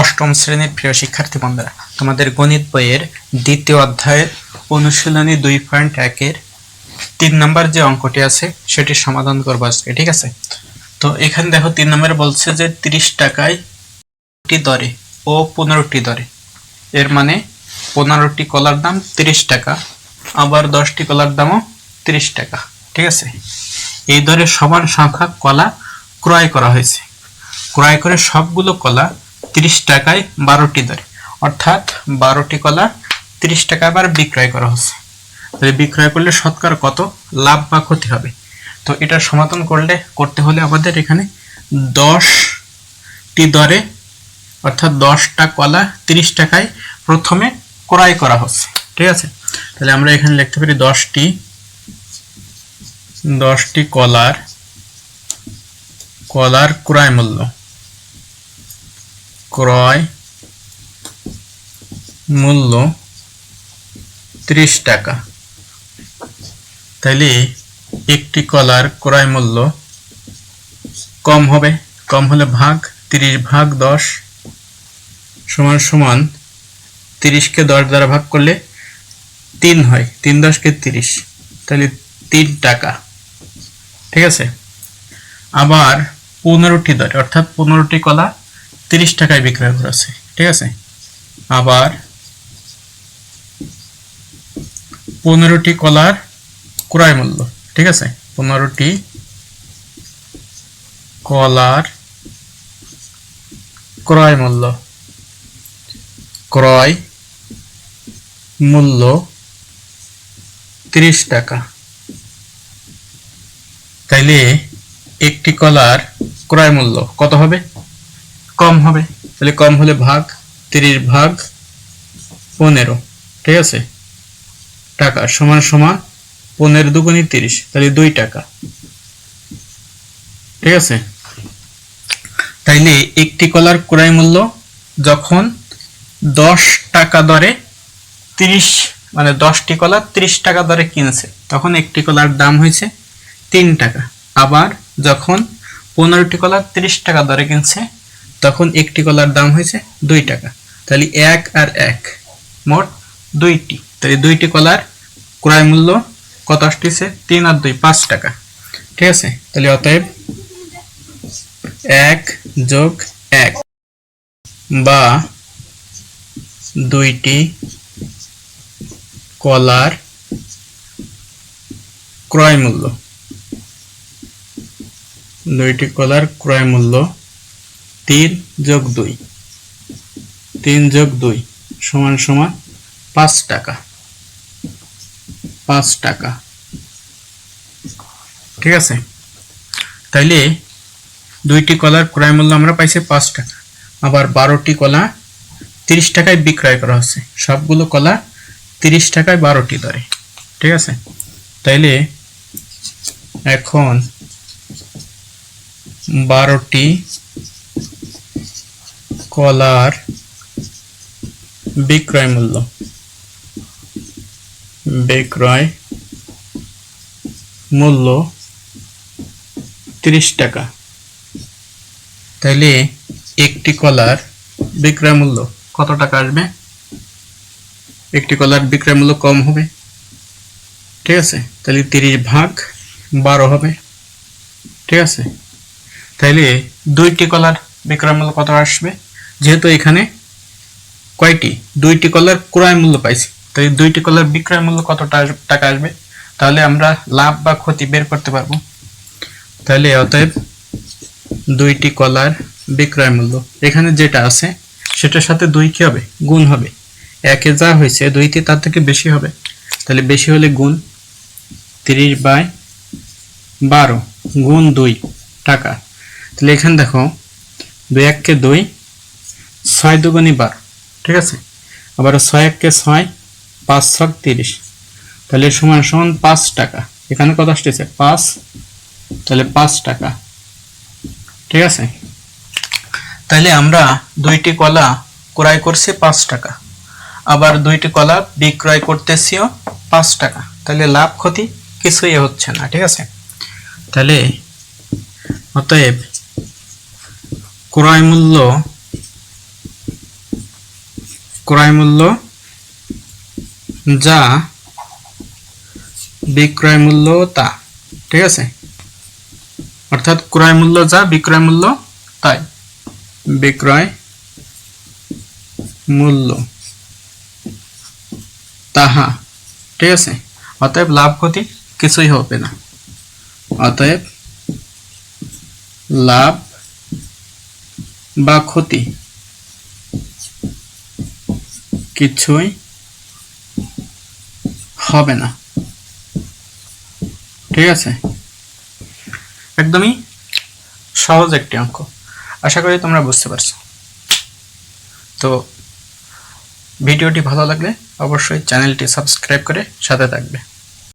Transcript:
অষ্টম শ্রেণির প্রিয় শিক্ষার্থী বন্ধুরা, তোমাদের গণিত বইয়ের দ্বিতীয় অধ্যায়ের অনুশীলনী দুই পয়েন্ট একের তিন নম্বর যে অঙ্কটি আছে, সেটি সমাধান করব আজকে, ঠিক আছে? তো এখানে দেখো তিন নম্বরে বলছে যে তিরিশ টাকায় টি দরে ও পনেরোটি দরে। এর মানে পনেরোটি কলার দাম তিরিশ টাকা, আবার দশটি কলার দামও তিরিশ টাকা, ঠিক আছে? এই দরে সমান সংখ্যা কলা ক্রয় করা হয়েছে। ক্রয় করে সবগুলো কলা তিরিশ টাকায় বারোটি দরে। অর্থাৎ বারোটি কলা তিরিশ টাকা আবার বিক্রয় করা হচ্ছে। তাহলে বিক্রয় করলে শতকরা কত? লাভ বা ক্ষতি হবে। তো এটা সমাধান করলে, করতে হলে আমাদের এখানে দশটি দরে, অর্থাৎ দশটা কলা তিরিশ টাকায় প্রথমে ক্রয় করা হচ্ছে। ঠিক আছে? তাহলে আমরা এখানে লিখতে পারি দশটি দশটি কলার কলার ক্রয় মূল্য। ক্রয় মূল্য ত্রিশ টাকা। তাইলে একটি কলার ক্রয় মূল্য কম হবে। কম হলে ভাগ, তিরিশ ভাগ দশ সমান সমান তিরিশকে দশ দ্বারা ভাগ করলে তিন হয়। তিন দশকে তিরিশ। তাহলে তিন টাকা। ঠিক আছে? আবার পনেরোটি দরে, অর্থাৎ পনেরোটি কলা তিরিশ টাকায় বিক্রয় করা আছে ঠিক আছে? আবার পনেরোটি কলার ক্রয় মূল্য, ঠিক আছে? পনেরোটি কলার ক্রয় মূল্য ক্রয় মূল্য তিরিশ টাকা। তাইলে একটি কলার ক্রয় মূল্য কত হবে? কম হবে। তাহলে কম হলে ভাগ, তিরিশ ভাগ, পনেরো। ঠিক আছে? টাকা সমান সমান পনেরো দুগুণি তিরিশ, তাহলে দুই টাকা। ঠিক আছে? তাইলে একটি কলার ক্রয় মূল্য যখন দশ টাকা দরে তিরিশ মানে দশটি কলা তিরিশ টাকা দরে কিনছে, তখন একটি কলার দাম হয়েছে তিন টাকা। আবার যখন পনেরোটি কলা তিরিশ টাকা দরে কিনছে তখন একটি কলার দাম হয়েছে দুই টাকা। তাহলে এক আর এক, মোট দুইটি। তাহলে দুইটি কলার ক্রয় মূল্য কত আসতেছে? তিন আর দুই, পাঁচ টাকা। ঠিক আছে? তাহলে অতএব এক যোগ এক বা দুইটি কলার ক্রয় মূল্য। দুইটি কলার ক্রয় মূল্য তিন যোগ দুই। তিন যোগ দুই সমান সমান পাঁচ টাকা। পাঁচ টাকা। ঠিক আছে? তাইলে দুইটি কলার ক্রয় মূল্য আমরা পাইছি পাঁচ টাকা। আবার বারোটি কলা তিরিশ টাকায় বিক্রয় করা হচ্ছে। সবগুলো কলা তিরিশ টাকায় বারোটি দরে ঠিক আছে? তাইলে এখন বারোটি কলার বিক্রয় মূল্য। বিক্রয় মূল্য তিরিশ টাকা। তাইলে একটি কলার বিক্রয় মূল্য কত টাকা আসবে? একটি কলার বিক্রয় মূল্য কম হবে। ঠিক আছে? তাহলে তিরিশ ভাগ বারো হবে। ঠিক আছে? তাইলে দুইটি কলার বিক্রয় মূল্য কত আসবে? যেহেতু এখানে কয়টি? দুইটি কলার ক্রয় মূল্য পাইছি। তাই দুইটি কলার বিক্রয় মূল্য কত টাকা আসবে? তাহলে আমরা লাভ বা ক্ষতি বের করতে পারব। তাহলে অতএব দুইটি কলার বিক্রয় মূল্য। এখানে যেটা আছে, সেটার সাথে দুই কি হবে? গুণ হবে। একে যা হয়েছে দুইতে তার থেকে বেশি হবে। তাহলে বেশি হলে গুণ তিরিশ বাই বারো, গুণ দুই টাকা। তাহলে এখানে দেখো, দুই এককে দুই ছয় দুগুণি বারো। ঠিক আছে? আবার ছয় এককে ছয়, পাঁচ ছক তিরিশ। তাহলে সমান সমান পাঁচ টাকা। এখানে কত আসতেছে? পাঁচ। তাহলে পাঁচ টাকা। ঠিক আছে? তাহলে আমরা দুইটি কলা ক্রয় করছি পাঁচ টাকা। আবার দুইটি কলা বিক্রয় করতেছিও পাঁচ টাকা। তাহলে লাভ ক্ষতি কিছুই হচ্ছে না, ঠিক আছে? তাহলে অতএব ক্রয় মূল্য ক্রয় মূল্য যা বিক্রয় মূল্য তা, ঠিক আছে? অর্থাৎ ক্রয় মূল্য যা, বিক্রয় মূল্য তাই। বিক্রয় মূল্য তাহা, ঠিক আছে? অতএব লাভ ক্ষতি কিছুই হবে না। অতএব লাভ বা ক্ষতি কিছুই হবে না। ঠিক আছে? একদমই সহজ একটি অঙ্ক। আশা করি তোমরা বুঝতে পারছ। তো ভিডিওটি ভালো লাগলে অবশ্যই চ্যানেলটি সাবস্ক্রাইব করে সাথে থাকবে।